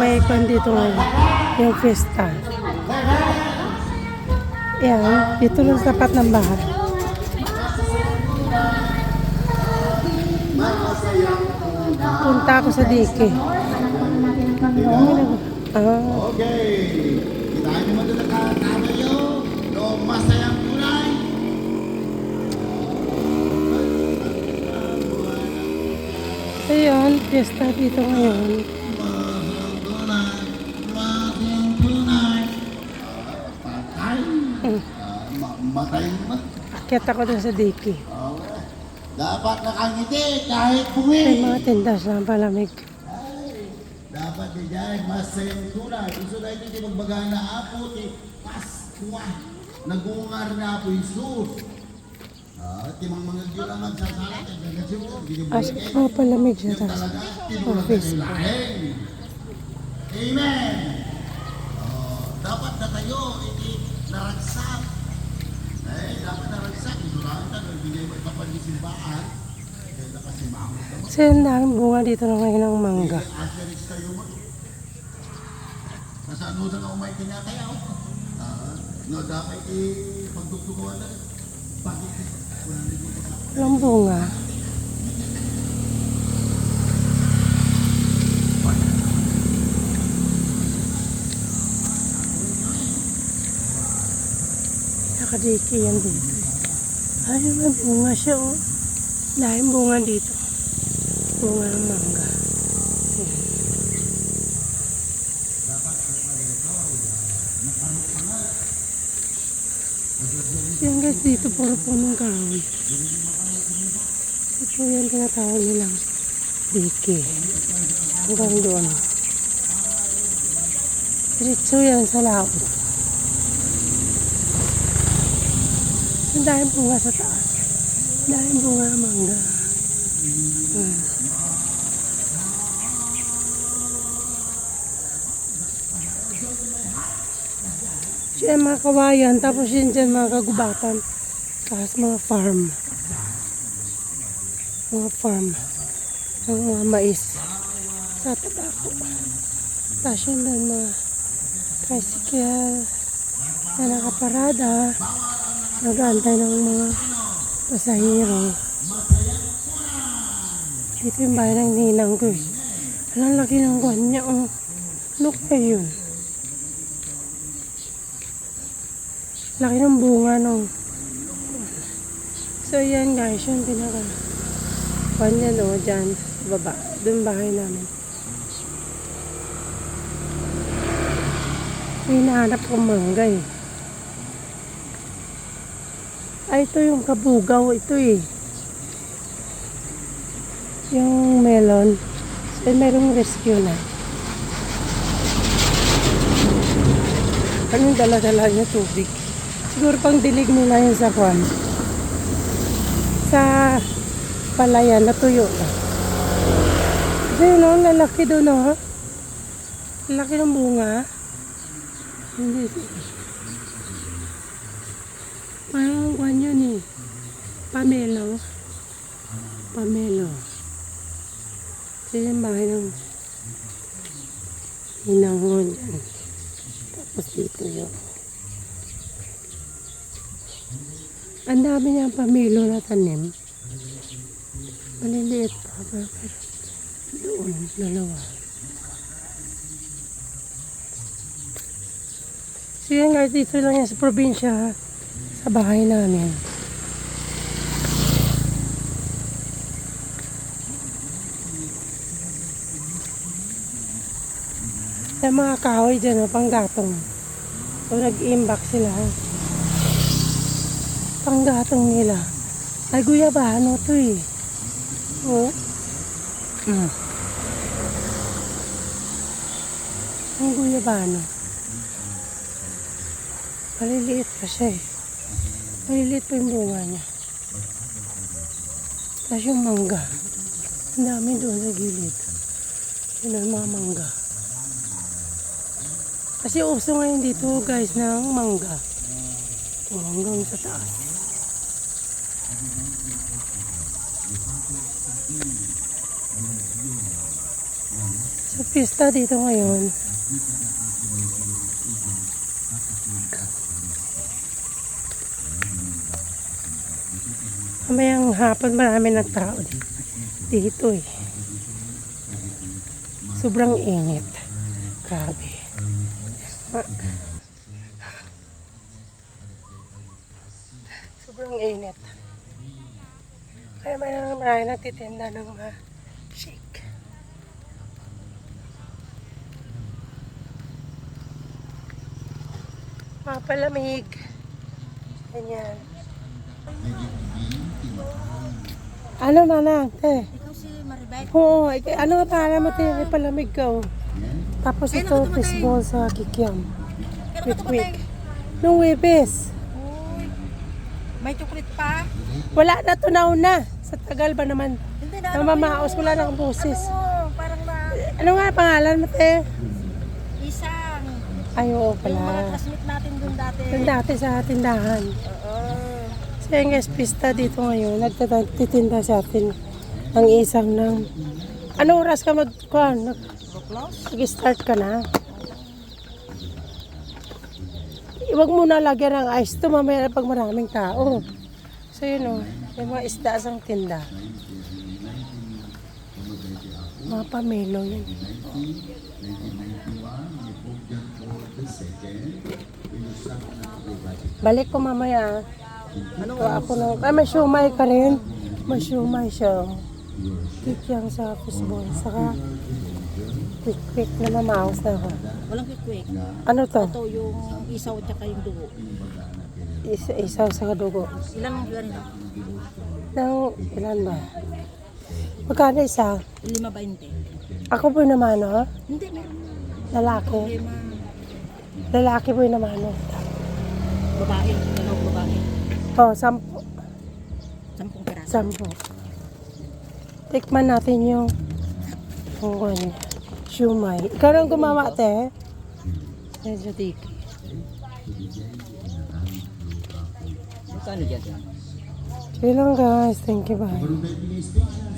may kwan dito ngayon. Yung fiesta. Yan, dito lang tapat ng bahay. Punta ako sa dike. Ah, Okay. Kitain mo doon ang kabayo. No, masayang kulay. ayun, fiesta dito ngayon. Ah, ma- Matay mo. Akyat ako dun sa dike. Okay. Dapat nakangiti kahit May bumi. mga tindas na palamig. Dapat di dyan, masayang kulay. Gusto na ito di magbaga na apo, ti Paskwa. Nagungar na apo Isus. Ah, timang mga Diyo lang magsasalat. As mga palamig siya. Tinulad office. Amen. Oh, dapat na tayo, iti naragsak. Eh, so yung daming bunga dito na ngayon ng mangga. Nasa ano na umay tinatayaw. Ah, no, dapat i-pagdugtugawan na. Rin. Walang bunga. Nakadiki yan dito. Ay, may bunga siya oh. Dahil bunga dito. Bunga ng mangga. Ayan. Yan guys, dito puro punong kahoy. Ito yan tinatawag nilang dike. Hanggang doon. Diretso yan sa laot. Ang dahil bunga sa taas. Dahil bunga ng mangga. Hmm. Siya mga kawayan, tapos yun dyan mga kagubatan. Tapos mga farm. Mga farm. Ang mga mais. Sa tabako. Tapos yun doon mga tricycle na nakaparada. Nag-aantay ng mga pasahero. Dito yung bahay ng ninang ko. eh. Ang laki ng kwan niya. Oh. Ano kaya yun? Laki ng bunga nung. So yan guys, yung pinaka kwan yan o, dyan, baba. Doon bahay namin. Hinahanap kong mangga eh. Ay, ito yung kabugaw, ito eh. Yung melon. So, merong rescue na. Anong dala-dala niya tubig? Siguro pang dilig nila yun sa kwan. Sa palayan, natuyo na. Kasi yun, oh, lalaki doon, oh. Laki ng bunga. Hindi. Parang kwan yun eh. Pamelo. Pamelo. Kasi yung bahay ng hinangon dyan. Tapos dito yun. Ang dami niyang pamilo na tanim. Maliliit pa. Pero, doon, dalawa. Yan guys, dito lang yan sa probinsya. Sa bahay namin. Yung mga kahoy dyan, oh, panggatong. So, nag-imbak sila. Panggatong nila. Ay, guyabano to eh. Oh. Mm. Ang guyabano. Maliliit pa siya eh. Maliliit pa yung bunga niya. Tapos yung mangga. Ang dami doon sa gilid. Yun ang mga mangga. Kasi uso ngayon dito guys ng mangga. O, hanggang sa taas. So, pista dito ngayon. Mamayang hapon marami ng tao di- dito eh. Sobrang init. Grabe. Sobrang init. Kaya may nang marami nagtitinda ng mga shake. Mapalamig. Ganyan. Ano manang, te? Ikaw si Maribel. Oo, ik- ano nga pangalan mo, te? May palamig ka, oh. Tapos ito, fishball sa kikiam. Quick, quick. Nung Webes. Uy. May chocolate pa. Wala na to nauna. Sa tagal ba naman? Hindi na. Namamaos, wala na akong boses. Ano, parang na Ano nga pangalan mo, te? isang. Ay, oo Yung mga pala. classmate natin dun dati. Yung dati sa tindahan. Oo. Si Enges Pista dito ngayon, nagtitinda sa atin ng isang ng... Anong oras ka mag... Kuan, nag, Go close. Nag-start ka na. Huwag mo na lagyan ng ice to mamaya pag maraming tao. So yun o, yung mga isda sa tinda. Mga pamelo yun. Balik ko mamaya. Ano ako ng... Ay, may siumay ka rin. May siumay siya. Kikyang sa fishball. Saka quick-quick na mamaos na ako. Walang quick quick. Ano to? Ito yung isaw at saka yung dugo. Isa, isaw sa dugo. Ilan ang ganito? Nang ilan ba? Magkano isa? Lima ba hindi? Ako po naman, no? Hindi, meron. Lalaki. Lima. Lalaki po naman, no? Babae. Dalawang babae. Oh, sampu. Sampung piraso. Sampu. Tikman natin yung kung ano, shumay. Ikaw nang gumawa, te. Medyo tiki. Magkano dyan? Sige lang, guys. Thank you, bye.